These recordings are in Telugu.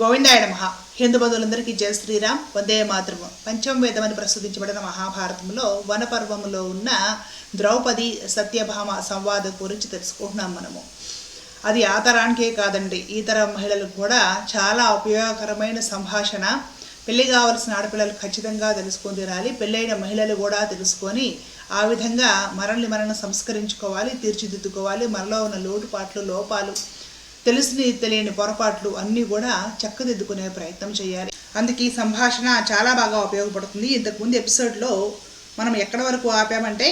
గోవిందాయ నమ. హిందూ బంధువులందరికీ జయ శ్రీరామ్. వందే మాతృము పంచమ వేదమని ప్రస్తుతించబడిన మహాభారతంలో వనపర్వములో ఉన్న ద్రౌపది సత్యభామ సంవాదం గురించి తెలుసుకుంటున్నాం మనము. అది ఆ తరానికే కాదండి. ఈ తరం మహిళలకు కూడా చాలా ఉపయోగకరమైన సంభాషణ. పెళ్ళి కావలసిన ఆడపిల్లలు ఖచ్చితంగా తెలుసుకొని తినాలి పెళ్ళైన మహిళలు కూడా తెలుసుకొని ఆ విధంగా మనల్ని మనం సంస్కరించుకోవాలి తీర్చిదిద్దుకోవాలి. మనలో ఉన్న లోటుపాట్లు లోపాలు తెలిసిన తెలియని పొరపాట్లు అన్నీ కూడా చక్కదిద్దుకునే ప్రయత్నం చేయాలి. అందుకే ఈ సంభాషణ చాలా బాగా ఉపయోగపడుతుంది. ఇంతకుముందు ఎపిసోడ్లో మనం ఎక్కడి వరకు ఆపామంటే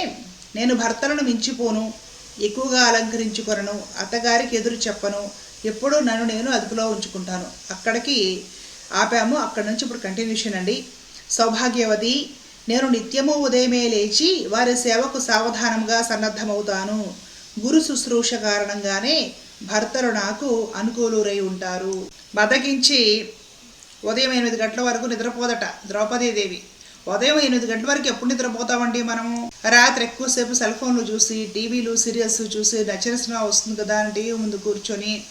నేను భర్తలను మించిపోను ఎక్కువగా అలంకరించుకొనను అత్తగారికి ఎదురు చెప్పను ఎప్పుడూ నన్ను నేను అదుపులో ఉంచుకుంటాను. అక్కడికి ఆపాము. అక్కడి నుంచి ఇప్పుడు కంటిన్యూషన్ అండి. సౌభాగ్యవతి నేను నిత్యము ఉదయమే లేచి వారి సేవకు సావధానంగా సన్నద్ధమవుతాను. గురు శుశ్రూష కారణంగానే భర్తలు నాకు అనుకూలురై ఉంటారు. బతకించి ఉదయం ఎనిమిది గంటల వరకు నిద్రపోదట ద్రౌపదీదేవి ఉదయం ఎనిమిది గంటల వరకు ఎప్పుడు నిద్రపోతామండి మనము? రాత్రి ఎక్కువసేపు సెల్ ఫోన్లు చూసి టీవీలు సీరియల్స్ చూసి నచ్చిన సినిమా వస్తుంది కదా అని టీవీ ముందు కూర్చొని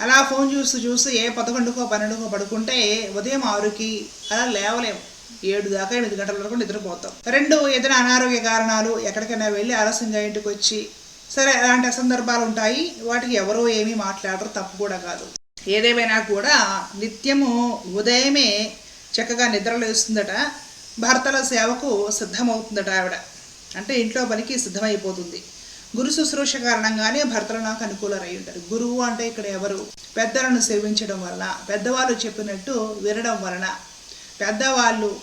అలా ఫోన్ చూసి చూసి ఏ పదకొండుకో పన్నెండుకో పడుకుంటే ఉదయం ఆరుకి అలా లేవలేము ఏడు దాకా ఎనిమిది గంటల వరకు నిద్రపోతాం. రెండు ఏదైనా అనారోగ్య కారణాలు ఎక్కడికైనా వెళ్ళి ఆలస్యంగా ఇంటికి వచ్చి సరే అలాంటి సందర్భాలు ఉంటాయి. వాటికి ఎవరో ఏమీ మాట్లాడరు తప్పు కూడా కాదు. ఏదేమైనా కూడా నిత్యము ఉదయమే చక్కగా నిద్రలేస్తుందట భర్తల సేవకు సిద్ధమవుతుందట ఆవిడ. అంటే ఇంట్లో పనికి సిద్ధమైపోతుంది. గురు శుశ్రూష కారణంగానే భర్తలు నాకు అనుకూలరై ఉంటారు. గురువు అంటే ఇక్కడ ఎవరు? పెద్దలను సేవించడం వలన పెద్దవాళ్ళు చెప్పినట్టు వినడం వలన. పెద్దవాళ్ళు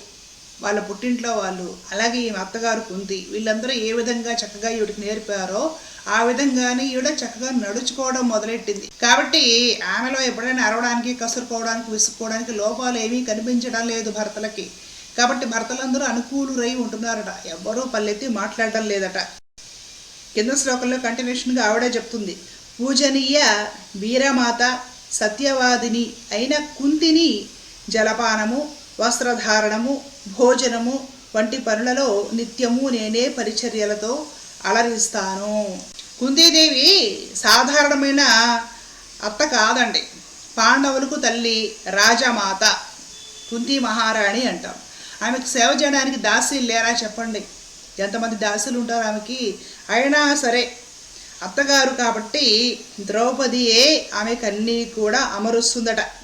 వాళ్ళ పుట్టింట్లో వాళ్ళు అలాగే ఈ అత్తగారు కుంతి వీళ్ళందరూ ఏ విధంగా చక్కగా ఈవిడికి నేర్పారో ఆ విధంగానే ఈవిడ చక్కగా నడుచుకోవడం మొదలెట్టింది. కాబట్టి ఆమెలో ఎప్పుడైనా అరవడానికి కసురుకోవడానికి విసుక్కోవడానికి లోపాలు ఏమీ కనిపించడం లేదు భర్తలకి. కాబట్టి భర్తలందరూ అనుకూలురై ఉంటున్నారట. ఎవ్వరూ పల్లెత్తి మాట్లాడడం లేదట. కింద శ్లోకంలో కంటిన్యూషన్గా ఆవిడే చెప్తుంది. పూజనీయ వీరమాత సత్యవాదిని అయిన కుంతిని జలపానము వస్త్రధారణము భోజనము వంటి పనులలో నిత్యము నేనే పరిచర్యలతో అలరిస్తాను. కుందీదేవి సాధారణమైన అత్త కాదండి. పాండవులకు తల్లి రాజమాత కుంతి మహారాణి అంటాం. ఆమెకు సేవ చేయడానికి దాసీలు లేరా చెప్పండి. ఎంతమంది దాసులు ఉంటారు ఆమెకి? అయినా సరే అత్తగారు కాబట్టి ద్రౌపదియే ఆమెకు అన్నీ కూడా అమరుస్తుందట.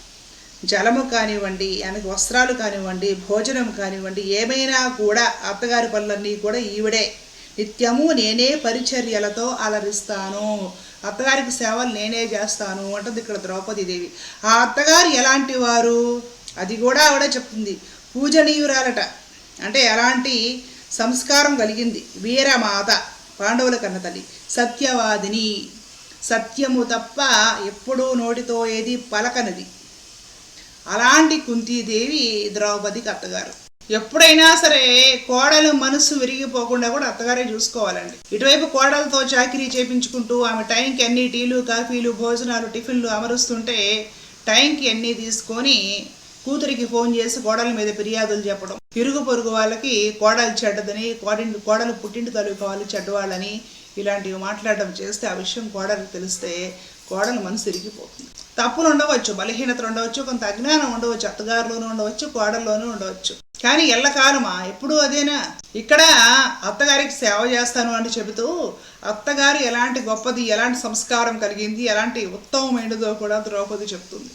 జలము కానివ్వండి ఆమెకు వస్త్రాలు కానివ్వండి భోజనం కానివ్వండి ఏమైనా కూడా అత్తగారి పనులన్నీ కూడా ఈవిడే. నిత్యము నేనే పరిచర్యలతో అలరిస్తాను. అత్తగారికి సేవలు నేనే చేస్తాను అంటుంది ఇక్కడ ద్రౌపదీదేవి ఆ అత్తగారు ఎలాంటి వారు? అది కూడా ఆవిడ చెప్తుంది. పూజనీయురాలట. అంటే ఎలాంటి సంస్కారం కలిగింది. వీరమాత పాండవుల కన్న తల్లి సత్యవాదిని. సత్యము తప్ప ఎప్పుడూ నోటితో ఏది పలకనది. అలాంటి కుంతీదేవి ద్రౌపదికి అత్తగారు. ఎప్పుడైనా సరే కోడలు మనసు విరిగిపోకుండా కూడా అత్తగారే చూసుకోవాలండి. ఇటువైపు కోడలతో చాకరీ చేపించుకుంటూ ఆమె టైంకి అన్ని టీలు కాఫీలు భోజనాలు టిఫిన్లు అమరుస్తుంటే టైంకి అన్నీ తీసుకొని కూతురికి ఫోన్ చేసి కోడల మీద ఫిర్యాదులు చెప్పడం. ఇరుగు పొరుగు వాళ్ళకి కోడలు చెడ్డదని కోడింటి కోడలు పుట్టింటి తలుపు వాళ్ళు చెడ్డవాళ్ళని ఇలాంటివి మాట్లాడడం చేస్తే ఆ విషయం కోడలకు తెలిస్తే కోడలు మనసు తిరిగిపోతుంది తప్పులు ఉండవచ్చు బలహీనతలు ఉండవచ్చు కొంత అజ్ఞానం ఉండవచ్చు అత్తగారిలోనూ ఉండవచ్చు కోడల్లోనూ ఉండవచ్చు. కానీ ఎల్లకాలమా? ఎప్పుడూ అదేనా? ఇక్కడ అత్తగారికి సేవ చేస్తాను అని చెబుతూ అత్తగారు ఎలాంటి గొప్పది ఎలాంటి సంస్కారం కలిగింది ఎలాంటి ఉత్తమమైనదో కూడా ద్రౌపది చెప్తుంది.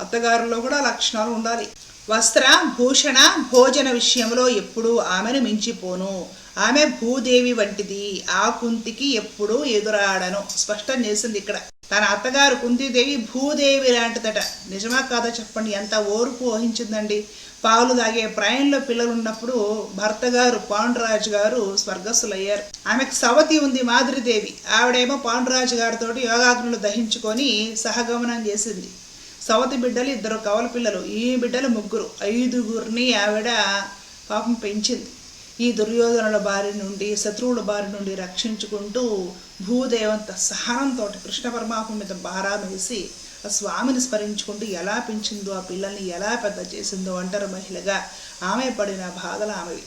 అత్తగారిలో కూడా లక్షణాలు ఉండాలి. వస్త్ర భూషణ భోజన విషయంలో ఎప్పుడూ ఆమెను మించిపోను. ఆమె భూదేవి వంటిది. ఆ కుంతికి ఎప్పుడూ ఎదురాడను. స్పష్టం చేసింది ఇక్కడ. తన అత్తగారు కుంతీదేవి భూదేవి లాంటిదట. నిజమా కాదా చెప్పండి ఎంత ఓర్పు వహించిందండి. పాలు తాగే ప్రాయంలో పిల్లలు ఉన్నప్పుడు భర్త గారు పాండురాజు గారు స్వర్గస్సులయ్యారు ఆమెకు సవతి ఉంది మాధురిదేవి. ఆవిడేమో పాండురాజు గారితో యోగాగ్నులు దహించుకొని సహగమనం చేసింది. సవతి బిడ్డలు ఇద్దరు కవల పిల్లలు ఈ బిడ్డలు ముగ్గురు. ఐదుగురిని ఆవిడ పాపం పెంచింది. ఈ దుర్యోధనుల బారి నుండి శత్రువుల బారి నుండి రక్షించుకుంటూ భూదేవంత సహనంతో కృష్ణ పరమాత్మ మీద భారం వేసి ఆ స్వామిని స్మరించుకుంటూ ఎలా పెంచిందో ఆ పిల్లల్ని ఎలా పెద్ద చేసిందో అంటారు మహిళగా. ఆమె పడిన బాధలు ఆమెవి.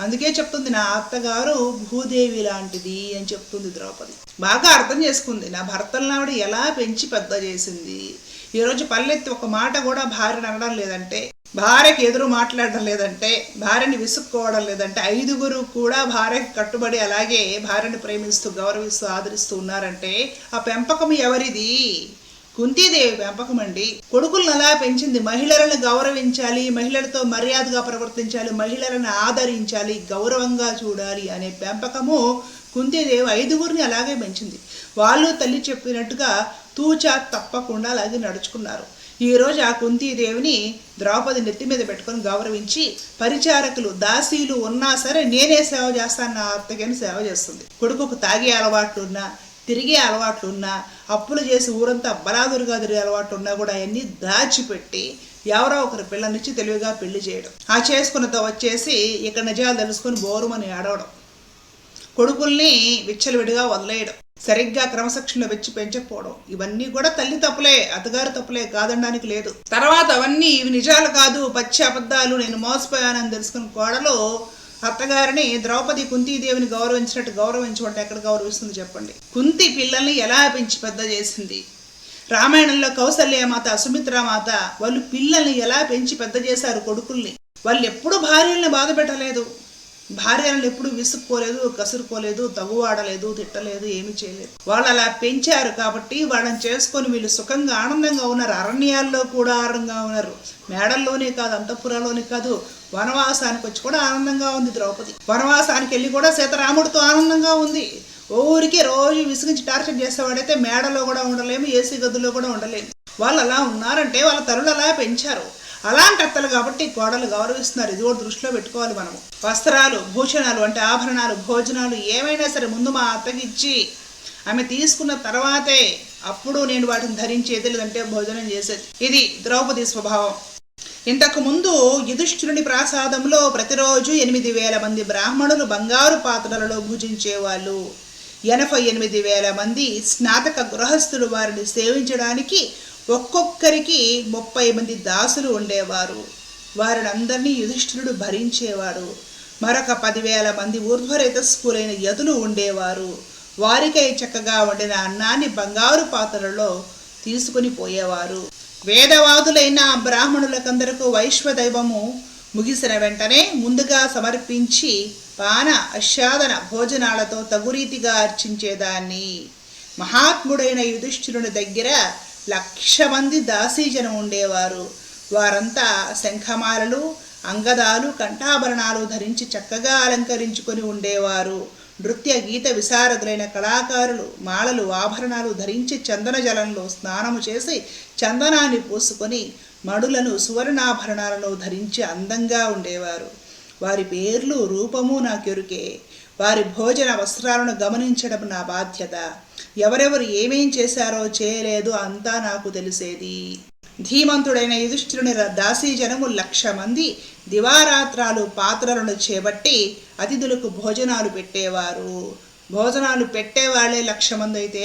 అందుకే చెప్తుంది నా అత్తగారు భూదేవి లాంటిది అని చెప్తుంది ద్రౌపది. బాగా అర్థం చేసుకుంది నా భర్తలను ఆవిడ ఎలా పెంచి పెద్ద చేసింది. ఈరోజు పల్లెత్తి ఒక మాట కూడా భార్యను అనడం లేదంటే భార్యకి ఎదురు మాట్లాడడం లేదంటే భార్యని విసుక్కోవడం లేదంటే ఐదుగురు కూడా భార్యకి కట్టుబడి అలాగే భార్యని ప్రేమిస్తూ గౌరవిస్తూ ఆదరిస్తూ ఉన్నారంటే ఆ పెంపకం ఎవరిది? కుంతీదేవి పెంపకం అండి. కొడుకులను అలా పెంచింది. మహిళలను గౌరవించాలి మహిళలతో మర్యాదగా ప్రవర్తించాలి మహిళలను ఆదరించాలి గౌరవంగా చూడాలి అనే పెంపకము కుంతీదేవి ఐదుగురిని అలాగే పెంచింది. వాళ్ళు తల్లి చెప్పినట్టుగా తూచా తప్పకుండా అలాగే నడుచుకున్నారు. ఈ రోజు ఆ కుంతీదేవిని ద్రౌపది నెత్తి మీద పెట్టుకొని గౌరవించి పరిచారకులు దాసీలు ఉన్నా సరే నేనే సేవ చేస్తాను నా అత్తగాని సేవ చేస్తుంది. కొడుకుకు తాగే అలవాట్లున్నా తిరిగే అలవాట్లున్నా అప్పులు చేసి ఊరంతా బలాదురుగా తిరిగే అలవాట్లు ఉన్నా కూడా అవన్నీ దాచిపెట్టి ఎవరో ఒకరి పిల్లనిచ్చి తెలివిగా పెళ్ళి చేయడం. ఆ చేసుకున్నతో వచ్చేసి ఇక్కడ నిజాలు తెలుసుకొని బోరుమని ఆడవడం కొడుకుల్ని విచ్చలవిడిగా వదిలేయడం. సరిగ్గా క్రమశిక్షణ వెచ్చి పెంచకపోవడం. ఇవన్నీ కూడా తల్లి తప్పులే అత్తగారు తప్పులే కాదనడానికి లేదు. తర్వాత అవన్నీ ఇవి నిజాలు కాదు పచ్చి అబద్ధాలు నేను మోసపోయానని తెలుసుకుని కోడలు అత్తగారిని ద్రౌపది కుంతీదేవిని గౌరవించినట్టు గౌరవించమంటే ఎక్కడ గౌరవిస్తుంది చెప్పండి. కుంతి పిల్లల్ని ఎలా పెంచి పెద్ద చేసింది? రామాయణంలో కౌసల్యమాత సుమిత్రామాత వాళ్ళు పిల్లల్ని ఎలా పెంచి పెద్ద చేశారు కొడుకుల్ని? వాళ్ళు ఎప్పుడు భార్యల్ని బాధ పెట్టలేదు. భార్యలను ఎప్పుడు విసుక్కోలేదు కసురుకోలేదు తగువాడలేదు తిట్టలేదు ఏమీ చేయలేదు. వాళ్ళు అలా పెంచారు కాబట్టి వాళ్ళని చేసుకొని వీళ్ళు సుఖంగా ఆనందంగా ఉన్నారు. అరణ్యాల్లో కూడా ఆనందంగా ఉన్నారు. మేడల్లోనే కాదు అంతఃపురాల్లోనే కాదు. వనవాసానికి వచ్చి కూడా ఆనందంగా ఉంది ద్రౌపది. వనవాసానికి వెళ్ళి కూడా సీతారాముడితో ఆనందంగా ఉంది. ఊరికే రోజు విసిగించి టార్చర్ చేసేవాడైతే మేడలో కూడా ఉండలేము ఏసీ గదుల్లో కూడా ఉండలేము. వాళ్ళు అలా ఉన్నారంటే వాళ్ళ తరుడు అలా పెంచారు. అలాంటి అత్తలు కాబట్టి కోడలు గౌరవిస్తున్నారు. ఇది కూడా దృష్టిలో పెట్టుకోవాలి మనము. వస్త్రాలు భూషణాలు అంటే ఆభరణాలు భోజనాలు ఏమైనా సరే ముందు మా అత్తకి ఇచ్చి ఆమె తీసుకున్న తర్వాతే అప్పుడు నేను వాటిని ధరించేది లేదంటే భోజనం చేసేది. ఇది ద్రౌపది స్వభావం. ఇంతకు ముందు యుధిష్ఠిరుని ప్రాసాదంలో ప్రతిరోజు ఎనిమిది వేల మంది బ్రాహ్మణులు బంగారు పాత్రలలో భుజించేవాళ్ళు. ఎనభై ఎనిమిది వేల మంది స్నాతక గృహస్థులు వారిని సేవించడానికి ఒక్కొక్కరికి ముప్పై మంది దాసులు ఉండేవారు. వారినందరినీ యుధిష్ఠిరుడు భరించేవాడు. మరొక పదివేల మంది ఊర్ధ్వరేతస్కులైన యదులు ఉండేవారు. వారికై చక్కగా వండిన అన్నాన్ని బంగారు పాత్రలలో తీసుకుని పోయేవారు. వేదవాదులైన బ్రాహ్మణులకందరకు వైశ్వదైవము ముగిసిన వెంటనే ముందుగా సమర్పించి పాన అశ్వాదన భోజనాలతో తగురీతిగా అర్చించేదాన్ని. మహాత్ముడైన యుధిష్ఠిరుని దగ్గర లక్ష మంది దాసీజనం ఉండేవారు. వారంతా శంఖమాలలు అంగదాలు కంఠాభరణాలు ధరించి చక్కగా అలంకరించుకొని ఉండేవారు. నృత్య గీత విశారదులైన కళాకారులు మాలలు ఆభరణాలు ధరించి చందన జలంలో స్నానము చేసి చందనాన్ని పూసుకొని మడులను సువర్ణాభరణాలను ధరించి అందంగా ఉండేవారు. వారి పేర్లు రూపము నాకెరుకే. వారి భోజన వస్త్రాలను గమనించడం నా బాధ్యత. ఎవరెవరు ఏమేం చేశారో చేయలేదు అంతా నాకు తెలిసేది. ధీమంతుడైన యుధిష్ఠిరుని దాసీ జనము లక్ష మంది దివారాత్రాలు పాత్రలను చేపట్టి అతిథులకు భోజనాలు పెట్టేవారు. భోజనాలు పెట్టేవాళ్ళే లక్ష మంది అయితే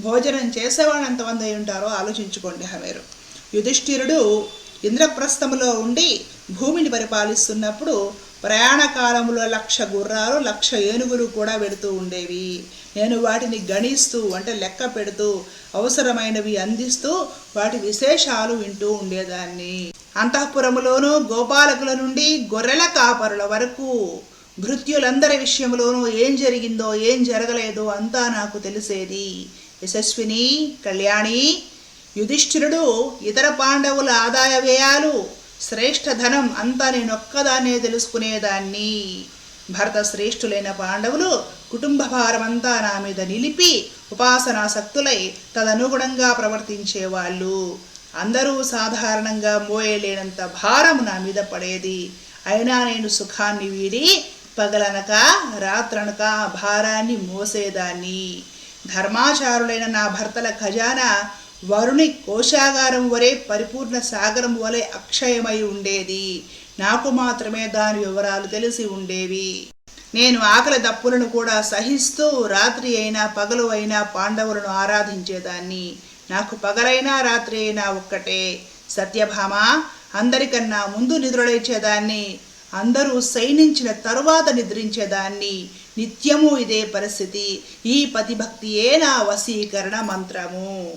భోజనం చేసేవాళ్ళు ఎంతమంది అయి ఉంటారో ఆలోచించుకోండి హమేరు. యుధిష్ఠిరుడు ఇంద్రప్రస్థములో ఉండి భూమిని పరిపాలిస్తున్నప్పుడు ప్రయాణ కాలంలో లక్ష గుర్రాలు లక్ష ఏనుగులు కూడా పెడుతూ ఉండేవి. నేను వాటిని గణిస్తూ అంటే లెక్క పెడుతూ అవసరమైనవి అందిస్తూ వాటి విశేషాలు వింటూ ఉండేదాన్ని. అంతఃపురములోనూ గోపాలకుల నుండి గొర్రెల కాపరుల వరకు భృత్యులందరి విషయంలోనూ ఏం జరిగిందో ఏం జరగలేదో అంతా నాకు తెలిసేది. యశస్విని కళ్యాణి యుధిష్ఠిరుడు ఇతర పాండవుల ఆదాయ వ్యయాలు శ్రేష్ఠ ధనం అంతా నేనొక్కదాన్నే తెలుసుకునేదాన్ని. భరత శ్రేష్ఠులైన పాండవులు కుటుంబ భారమంతా నా మీద నిలిపి ఉపాసనాసక్తులై తదనుగుణంగా ప్రవర్తించేవాళ్ళు. అందరూ సాధారణంగా మోయలేనంత భారం నా మీద పడేది. అయినా నేను సుఖాన్ని వీడి పగలనక రాత్రనక ఆ భారాన్ని మోసేదాన్ని. ధర్మాచారులైన నా భర్తల ఖజానా వరుణి కోశాగారం వరే పరిపూర్ణ సాగరం వలె అక్షయమై ఉండేది. నాకు మాత్రమే దాని వివరాలు తెలిసి ఉండేవి. నేను ఆకలి దప్పులను కూడా సహిస్తూ రాత్రి అయినా పగలు అయినా పాండవులను ఆరాధించేదాన్ని. నాకు పగలైనా రాత్రి అయినా ఒక్కటే. సత్యభామ అందరికన్నా ముందు నిద్రలేచేదాన్ని. అందరూ శయనించిన తరువాత నిద్రించేదాన్ని. నిత్యము ఇదే పరిస్థితి. ఈ పతిభక్తియే నా వశీకరణ మంత్రము.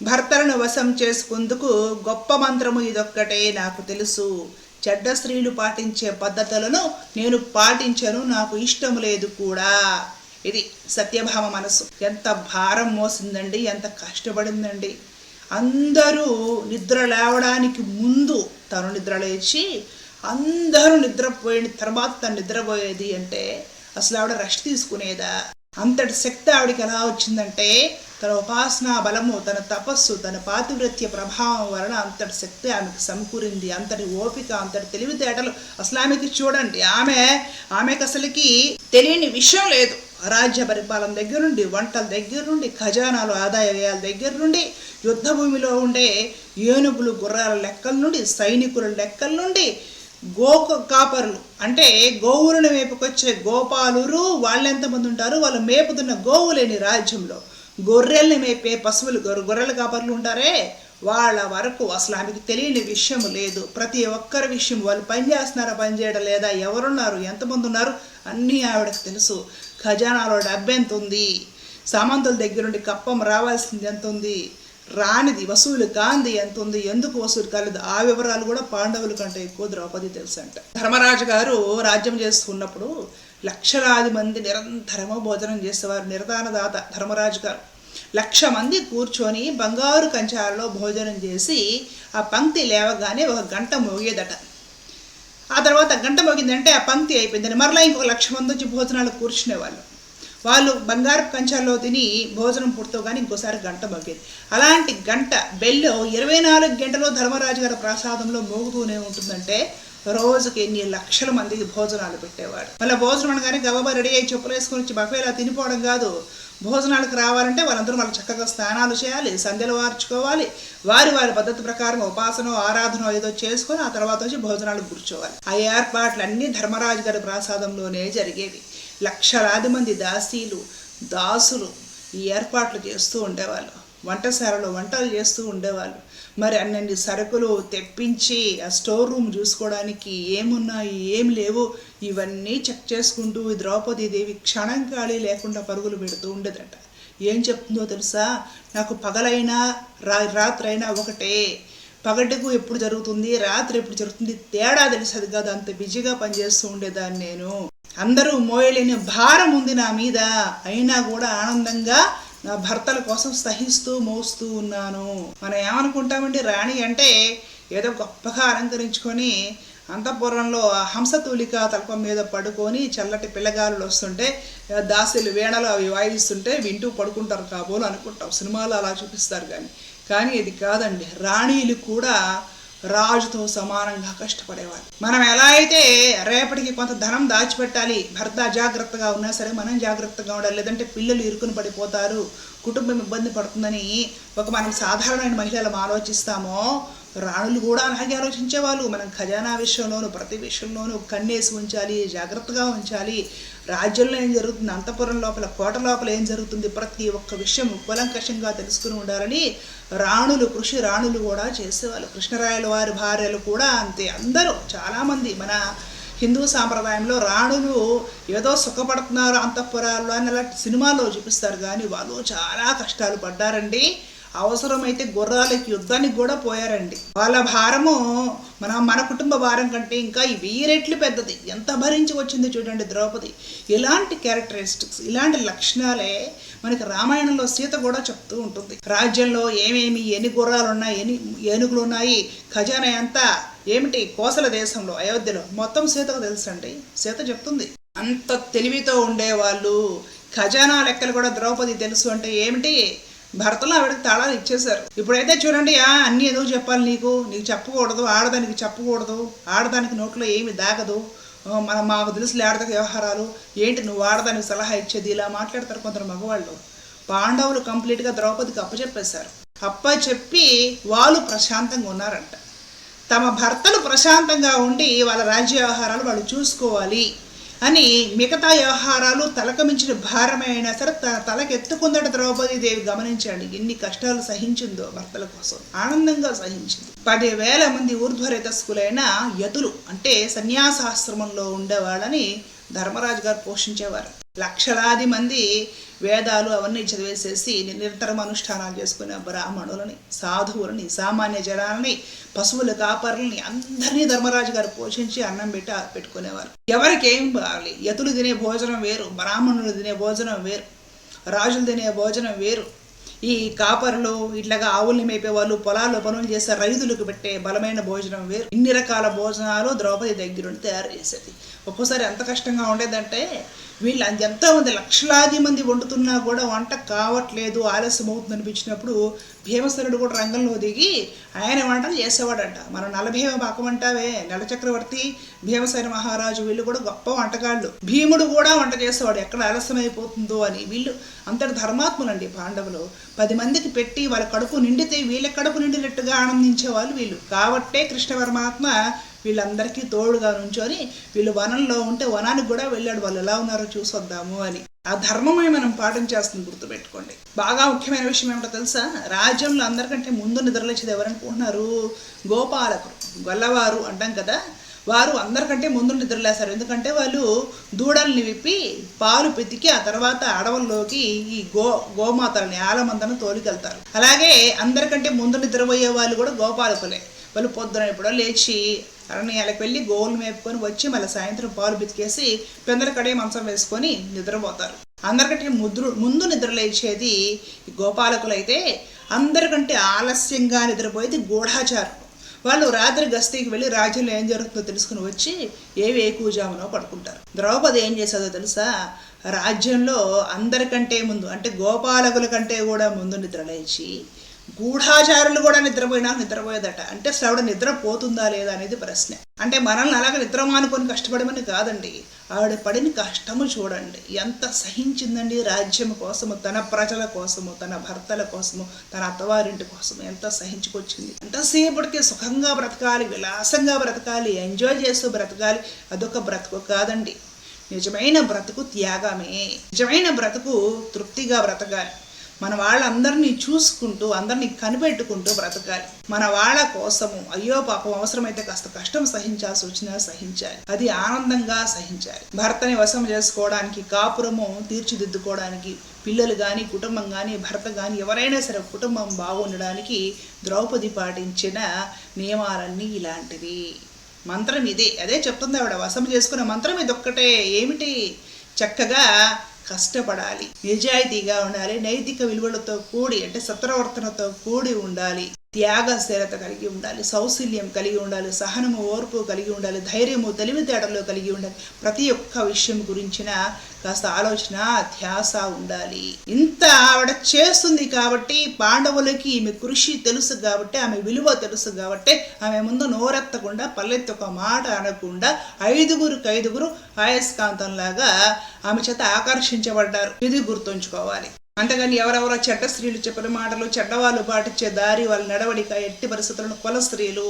భర్తలను వశం చేసుకుందుకు గొప్ప మంత్రము ఇదొక్కటే నాకు తెలుసు. చెడ్డ స్త్రీలు పాటించే పద్ధతులను నేను పాటించను నాకు ఇష్టం లేదు కూడా. ఇది సత్యభామ మనసు. ఎంత భారం మోసిందండి ఎంత కష్టపడిందండి. అందరూ నిద్ర లేవడానికి ముందు తను నిద్ర లేచి అందరూ నిద్రపోయిన తర్వాత తను నిద్రపోయేది అంటే అసలు ఆవిడ రెస్ట్ తీసుకునేదా? అంతటి శక్తి ఆవిడకి ఎలా వచ్చిందంటే తన ఉపాసనా బలము తన తపస్సు తన పాతివ్రత్య ప్రభావం వలన అంతటి శక్తి ఆమెకు సమకూరింది. అంతటి ఓపిక అంతటి తెలివితేటలు అసలు ఆమెకి చూడండి. ఆమె ఆమెకు అసలుకి తెలియని విషయం లేదు. రాజ్య పరిపాలన దగ్గర నుండి వంటల దగ్గర నుండి ఖజానాలు ఆదాయ వ్యయాల దగ్గర నుండి యుద్ధ భూమిలో ఉండే ఏనుగులు గుర్రాల లెక్కల నుండి సైనికుల లెక్కల నుండి గోక కాపరులు. అంటే గోవులను మేపుకొచ్చే గోపాలురు వాళ్ళు ఎంతమంది ఉంటారు? వాళ్ళు మేపుతున్న గోవులేని రాజ్యంలో. గొర్రెల్ని మేపే పశువులు గొర్రెల కాపర్లు ఉంటారే వాళ్ళ వరకు అసలు ఆమెకు తెలియని విషయం లేదు. ప్రతి ఒక్కరి విషయం వాళ్ళు పని చేస్తున్నారా పని చేయడం లేదా? ఎవరున్నారు? ఎంతమంది ఉన్నారు? అన్నీ ఆవిడకి తెలుసు. ఖజానాలో డబ్బెంత ఉంది? సామంతుల దగ్గర నుండి కప్పం రావాల్సింది ఎంత ఉంది? రానిది వసూలు కాంది ఎంత ఉంది? ఎందుకు వసూలు కాలేదు? ఆ వివరాలు కూడా పాండవుల కంటే ఎక్కువ ద్రౌపది తెలుసంట. ధర్మరాజు గారు రాజ్యం చేస్తున్నప్పుడు లక్షలాది మంది నిరంతరము భోజనం చేసేవారు. నిర్దానదాత ధర్మరాజు గారు. లక్ష మంది కూర్చొని బంగారు కంచాలలో భోజనం చేసి ఆ పంక్తి లేవగానే ఒక గంట మోగేదట. ఆ తర్వాత గంట మోగిందంటే ఆ పంక్తి అయిపోయిందని మరలా ఇంకొక లక్ష మంది వచ్చి భోజనాలు కూర్చునేవాళ్ళు. వాళ్ళు బంగారు కంచాల్లో తిని భోజనం కానీ ఇంకోసారి గంట మోగేది. అలాంటి గంట బెల్లు ఇరవై నాలుగు గంటలు ధర్మరాజు గారి ప్రసాదంలో మోగుతూనే ఉంటుందంటే రోజుకి ఎన్ని లక్షల మందికి భోజనాలు పెట్టేవాడు. మళ్ళీ భోజనం అనగానే గబబా రెడీ అయ్యి చెప్పులు వేసుకొని వచ్చి బఫేలా తినిపోవడం కాదు. భోజనాలకు రావాలంటే వాళ్ళందరూ వాళ్ళు చక్కగా స్నానాలు చేయాలి సంధ్యలు వార్చుకోవాలి వారి వారి పద్ధతి ప్రకారం ఉపాసన ఆరాధన ఏదో చేసుకొని ఆ తర్వాత వచ్చి భోజనాలు కూర్చోవాలి. ఆ ఏర్పాట్లన్నీ ధర్మరాజు గారి ప్రసాదంలోనే జరిగేవి. లక్షలాది మంది దాసీలు దాసులు ఈ ఏర్పాట్లు చేస్తూ ఉండేవాళ్ళు. వంటశాలలో వంటలు చేస్తూ ఉండేవాళ్ళు. మరి అన్నన్ని సరుకులు తెప్పించి ఆ స్టోర్ రూమ్ చూసుకోవడానికి ఏమున్నాయి ఏం లేవు ఇవన్నీ చెక్ చేసుకుంటూ ద్రౌపదీ దేవి క్షణం ఖాళీ లేకుండా పరుగులు పెడుతూ ఉండేదట. ఏం చెప్తుందో తెలుసా? నాకు పగలైనా రా రాత్రైనా ఒకటే. పగటికు ఎప్పుడు జరుగుతుంది రాత్రి ఎప్పుడు జరుగుతుంది తేడా తెలిసేది కాదు అంత బిజీగా పనిచేస్తూ ఉండేదాన్ని నేను. అందరూ మోయలేని భారం ఉంది నా మీద. అయినా కూడా ఆనందంగా భర్తల కోసం సహిస్తూ మోస్తూ ఉన్నాను. మనం ఏమనుకుంటామండి రాణి అంటే ఏదో గొప్పగా అలంకరించుకొని అంతఃపురంలో హంసతూలిక తలపం మీద పడుకొని చల్లటి పిల్లగాలులు వస్తుంటే దాసులు వీణలు అవి వాయిస్తుంటే వింటూ పడుకుంటారు కాబోలు అనుకుంటాం. సినిమాలు అలా చూపిస్తారు కానీ కానీ ఇది కాదండి. రాణీలు కూడా రాజుతో సమానంగా కష్టపడేవారు. మనం ఎలా అయితే రేపటికి కొంత ధనం దాచిపెట్టాలి భర్త జాగ్రత్తగా ఉన్నా సరే మనం జాగ్రత్తగా ఉండాలి. లేదంటే పిల్లలు ఇరుకుని పడిపోతారు కుటుంబం ఇబ్బంది పడుతుందని ఒక మనం సాధారణమైన మహిళలు ఆలోచిస్తామో రాణులు కూడా అలాగే ఆలోచించేవాళ్ళు. మనం ఖజానా విషయంలోనూ ప్రతి విషయంలోనూ కన్నేసి ఉంచాలి జాగ్రత్తగా ఉంచాలి. రాజ్యంలో ఏం జరుగుతుంది? అంతపురం లోపల కోట లోపల ఏం జరుగుతుంది? ప్రతి ఒక్క విషయం కులంకషంగా తెలుసుకుని ఉండాలని రాణులు కృషి రాణులు కూడా చేసేవాళ్ళు. కృష్ణరాయల వారి భార్యలు కూడా అంతే. అందరూ చాలామంది మన హిందూ సాంప్రదాయంలో రాణులు ఏదో సుఖపడుతున్నారు అంతఃపురాల్లో అని అలా సినిమాలో చూపిస్తారు. కానీ వాళ్ళు చాలా కష్టాలు పడ్డారండి. అవసరమైతే గుర్రాలకి యుద్ధానికి కూడా పోయారండి. వాళ్ళ భారము మన మన కుటుంబ భారం కంటే ఇంకా వెయ్యి రెట్లు పెద్దది. ఎంత భరించి వచ్చింది చూడండి ద్రౌపది. ఇలాంటి క్యారెక్టరిస్టిక్స్ ఇలాంటి లక్షణాలే మనకి రామాయణంలో సీత కూడా చెప్తూ ఉంటుంది. రాజ్యంలో ఏమేమి ఎన్ని గుర్రాలు ఉన్నాయి ఎన్ని ఏనుగులు ఉన్నాయి ఖజానా ఎంత ఏమిటి కోసల దేశంలో అయోధ్యలో మొత్తం సీతకు తెలుసండి. సీత చెప్తుంది. అంత తెలివితో ఉండేవాళ్ళు. ఖజానా లెక్కలు కూడా ద్రౌపది తెలుసు అంటే ఏమిటి? భర్తలు ఆవిడకి తాళాలు ఇచ్చేశారు. ఇప్పుడైతే చూడండి ఆ అన్నీ ఏదో చెప్పాలి నీకు. నీకు చెప్పకూడదు ఆడదానికి చెప్పకూడదు. ఆడదానికి నోట్లో ఏమి దాగదు. మన మాకు తెలుసు ఆడదానికి వ్యవహారాలు. ఏంటి నువ్వు ఆడదానికి సలహా ఇచ్చేది? ఇలా మాట్లాడతారు కొందరు మగవాళ్ళు. పాండవులు కంప్లీట్గా ద్రౌపదికి అప్పచెప్పేశారు. అప్ప చెప్పి వాళ్ళు ప్రశాంతంగా ఉన్నారంట. తమ భర్తలు ప్రశాంతంగా ఉండి వాళ్ళ రాజ్య వ్యవహారాలు వాళ్ళు చూసుకోవాలి. అని మిగతా వ్యవహారాలు తలకమించిన భారమే అయినా సరే తన తలకెత్తుకుందట ద్రౌపది దేవి గమనించండి. ఎన్ని కష్టాలు సహించిందో భర్తల కోసం. ఆనందంగా సహించింది. పదివేల మంది ఊర్ధ్వరేతస్కులైన యతులు అంటే సన్యాసాశ్రమంలో ఉండేవాళ్ళని ధర్మరాజు గారు పోషించేవారు. లక్షలాది మంది వేదాలు అవన్నీ చదివేసేసి నిరంతరం అనుష్ఠానాలు చేసుకునే బ్రాహ్మణులని సాధువులని సామాన్య జనాలని పశువుల కాపరులని అందరినీ ధర్మరాజు గారు పోషించి అన్నం పెట్టి పెట్టుకునేవారు. ఎవరికేం కావాలి యతులు తినే భోజనం వేరు బ్రాహ్మణులు తినే భోజనం వేరు రాజులు తినే భోజనం వేరు ఈ కాపరులు ఇట్లాగా ఆవుల్ని మేపే వాళ్ళు పొలాల్లో పనులు చేసే రైతులకు పెట్టే బలమైన భోజనం వేరు. ఇన్ని రకాల భోజనాలు ద్రౌపది దగ్గరుండి తయారు చేసేది. ఒక్కోసారి ఎంత కష్టంగా ఉండేదంటే వీళ్ళు ఎంతో మంది లక్షలాది మంది వండుతున్నా కూడా వంట కావట్లేదు ఆలస్యం అవుతుంది అనిపించినప్పుడు భీమసేనుడు కూడా రంగంలో దిగి ఆయన వంటలు చేసేవాడంట. మన నలభీమ పాకం అంటావే నెల భీమసేన మహారాజు వీళ్ళు కూడా గొప్ప వంటగాళ్ళు. భీముడు కూడా వంట చేసేవాడు. ఎక్కడ ఆలస్యం అయిపోతుందో అని వీళ్ళు అంతటి ధర్మాత్ములండి పాండవులు. పది మందికి పెట్టి వాళ్ళ కడుపు నిండితే వీళ్ళ కడుపు నిండినట్టుగా ఆనందించేవాళ్ళు వీళ్ళు. కాబట్టే కృష్ణ పరమాత్మ వీళ్ళందరికీ తోడుగా నుంచొని వీళ్ళు వనంలో ఉంటే వనానికి కూడా వెళ్ళాడు. వాళ్ళు ఎలా ఉన్నారో చూసొద్దాము అని. ఆ ధర్మమే మనం పాఠం చేస్తుంది గుర్తుపెట్టుకోండి. బాగా ముఖ్యమైన విషయం ఏమిటో తెలుసా? రాజ్యంలో అందరికంటే ముందు నిద్రలేచేది ఎవరనుకుంటున్నారు? గోపాలకులు. గొల్లవారు అంటాం కదా. వారు అందరికంటే ముందు నిద్రలేస్తారు ఎందుకంటే వాళ్ళు దూడల్ని విప్పి పాలు పెతికి ఆ తర్వాత అడవుల్లోకి ఈ గో గోమాతలని ఆలమందను తోలికెళ్తారు. అలాగే అందరికంటే ముందు నిద్రపోయే వాళ్ళు కూడా గోపాలకులే. వాళ్ళు పొద్దున ఎప్పుడో లేచి అరణ్యాలకు వెళ్ళి గోవులు మేపుకొని వచ్చి మళ్ళీ సాయంత్రం పాలు బితికేసి పెందల కడే మంచం వేసుకొని నిద్రపోతారు. అందరికంటే ముద్రు ముందు నిద్రలేచేది గోపాలకులు గోపాలకులైతే అందరికంటే ఆలస్యంగా నిద్రపోయేది గూఢాచారం. వాళ్ళు రాత్రి గస్తీకి వెళ్ళి రాజ్యంలో ఏం జరుగుతుందో తెలుసుకుని వచ్చి ఏవి ఏ కూజామునో పడుకుంటారు. ద్రౌపది ఏం చేసేదో తెలుసా? రాజ్యంలో అందరికంటే ముందు అంటే గోపాలకుల కంటే కూడా ముందు నిద్రలేచి గూఢాచారులు కూడా నిద్రపోయినా నిద్రపోయేదట. అంటే అసలు ఆవిడ నిద్ర పోతుందా లేదా అనేది ప్రశ్న. అంటే మనల్ని అలాగ నిద్ర మానుకొని కష్టపడమని కాదండి. ఆవిడ పడిన కష్టము చూడండి. ఎంత సహించిందండి రాజ్యం కోసము తన ప్రజల కోసము తన భర్తల కోసము తన అత్తవారింటి కోసము. ఎంత సహించుకొచ్చింది. ఎంతసేపటికి సుఖంగా బ్రతకాలి విలాసంగా బ్రతకాలి ఎంజాయ్ చేస్తూ బ్రతకాలి అదొక బ్రతుకు కాదండి. నిజమైన బ్రతుకు త్యాగమే. నిజమైన బ్రతుకు తృప్తిగా బ్రతకాలి. మన వాళ్ళందరినీ చూసుకుంటూ అందరినీ కనిపెట్టుకుంటూ బ్రతకాలి. మన వాళ్ళ కోసము అయ్యో పాపం అవసరమైతే కాస్త కష్టం సహించాల్సి వచ్చినా సహించాలి. అది ఆనందంగా సహించాలి. భర్తని వశం చేసుకోవడానికి కాపురము తీర్చిదిద్దుకోవడానికి పిల్లలు కానీ కుటుంబం కానీ భర్త కానీ ఎవరైనా సరే కుటుంబం బాగుండడానికి ద్రౌపది పాటించిన నియమాలన్నీ ఇలాంటివి. మంత్రం ఇదే. అదే చెప్తుంది ఆవిడ. వశం చేసుకునే మంత్రం ఇది ఒక్కటే ఏమిటి? చక్కగా కష్టపడాలి. నిజాయితీగా ఉండాలి. నైతిక విలువలతో కూడి అంటే సత్రవర్తనతో కూడి ఉండాలి. త్యాగశీలత కలిగి ఉండాలి సౌశల్యం కలిగి ఉండాలి సహనము ఓర్పు కలిగి ఉండాలి ధైర్యము తెలివితేటలు కలిగి ఉండాలి. ప్రతి ఒక్క విషయం గురించిన కాస్త ఆలోచన ధ్యాస ఉండాలి. ఇంత ఆవిడ చేస్తుంది కాబట్టి పాండవులకి ఈమె కృషి తెలుసు కాబట్టి ఆమె విలువ తెలుసు కాబట్టి ఆమె ముందు నోరెత్తకుండా పల్లెత్తి ఒక మాట అనకుండా ఐదుగురికి ఐదుగురు ఆయస్కాంతంలాగా ఆమె చేత ఆకర్షించబడ్డారు. ఇది గుర్తుంచుకోవాలి. అంతేగాని ఎవరెవరో చెడ్డ స్త్రీలు చెప్పిన మాటలు చెడ్డవాళ్ళు పాటించే దారి వాళ్ళ నడవడిక ఎట్టి పరిస్థితులను కుల స్త్రీలు.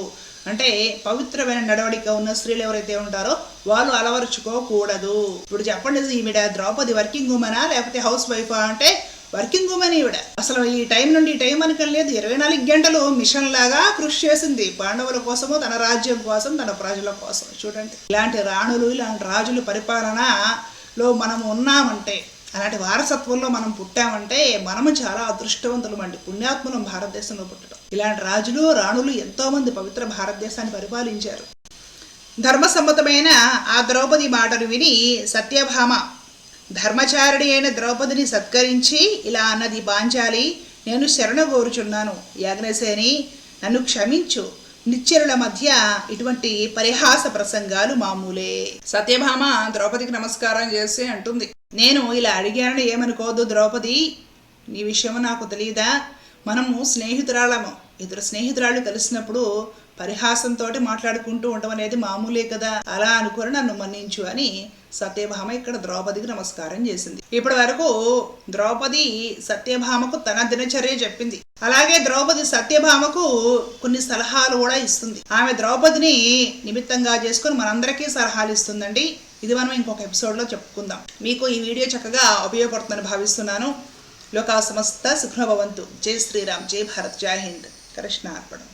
అంటే పవిత్రమైన నడవడిక ఉన్న స్త్రీలు ఎవరైతే ఉంటారో వాళ్ళు అలవరుచుకోకూడదు. ఇప్పుడు చెప్పండి ఈవిడ ద్రౌపది వర్కింగ్ ఉమెనా లేకపోతే హౌస్ వైఫా అంటే వర్కింగ్ ఉమెన్ ఈవిడ? అసలు ఈ టైం నుండి ఈ టైం అనుకం లేదు. ఇరవై నాలుగు గంటలు మిషన్ లాగా కృషి చేసింది. పాండవుల కోసము తన రాజ్యం కోసం తన ప్రజల కోసం. చూడండి ఇలాంటి రాణులు ఇలాంటి రాజుల పరిపాలనలో మనం ఉన్నామంటే అలాంటి వారసత్వంలో మనం పుట్టామంటే మనము చాలా అదృష్టవంతులం అండి. పుణ్యాత్మలం భారతదేశంలో పుట్టడం. ఇలాంటి రాజులు రాణులు ఎంతోమంది పవిత్ర భారతదేశాన్ని పరిపాలించారు. ధర్మసమ్మతమైన ఆ ద్రౌపది మాటలు విని సత్యభామ ధర్మచారిణి అయిన ద్రౌపదిని సత్కరించి ఇలా అన్నది పాంచాలి నేను శరణ కోరుచున్నాను. యాగ్నసేని నన్ను క్షమించు. నిత్యరుల మధ్య ఇటువంటి పరిహాస ప్రసంగాలు మామూలే. సత్యభామ ద్రౌపదికి నమస్కారం చేసి అంటుంది. నేను ఇలా అడిగానని ఏమనుకోవద్దు ద్రౌపది. నీ విషయము నాకు తెలియదా? మనము స్నేహితురాళ్ళము ఇద్దరు స్నేహితురాళ్ళు కలిసినప్పుడు పరిహాసంతో మాట్లాడుకుంటూ ఉండడం అనేది మామూలే కదా. అలా అనుకుని నన్ను మన్నించు అని సత్యభామ ఇక్కడ ద్రౌపదికి నమస్కారం చేసింది. ఇప్పటి వరకు ద్రౌపది సత్యభామకు తన దినచర్య చెప్పింది. అలాగే ద్రౌపది సత్యభామకు కొన్ని సలహాలు కూడా ఇస్తుంది. ఆమె ద్రౌపదిని నిమిత్తంగా చేసుకుని మనందరికీ సలహాలు ఇస్తుందండి. ఇది మనం ఇంకొక ఎపిసోడ్లో చెప్పుకుందాం. మీకు ఈ వీడియో చక్కగా ఉపయోగపడుతుందని భావిస్తున్నాను. లోకా సమస్త సుఖ్నభవంతు జై శ్రీరామ్. జై భారత్. జై హింద్. కృష్ణ అర్పణం.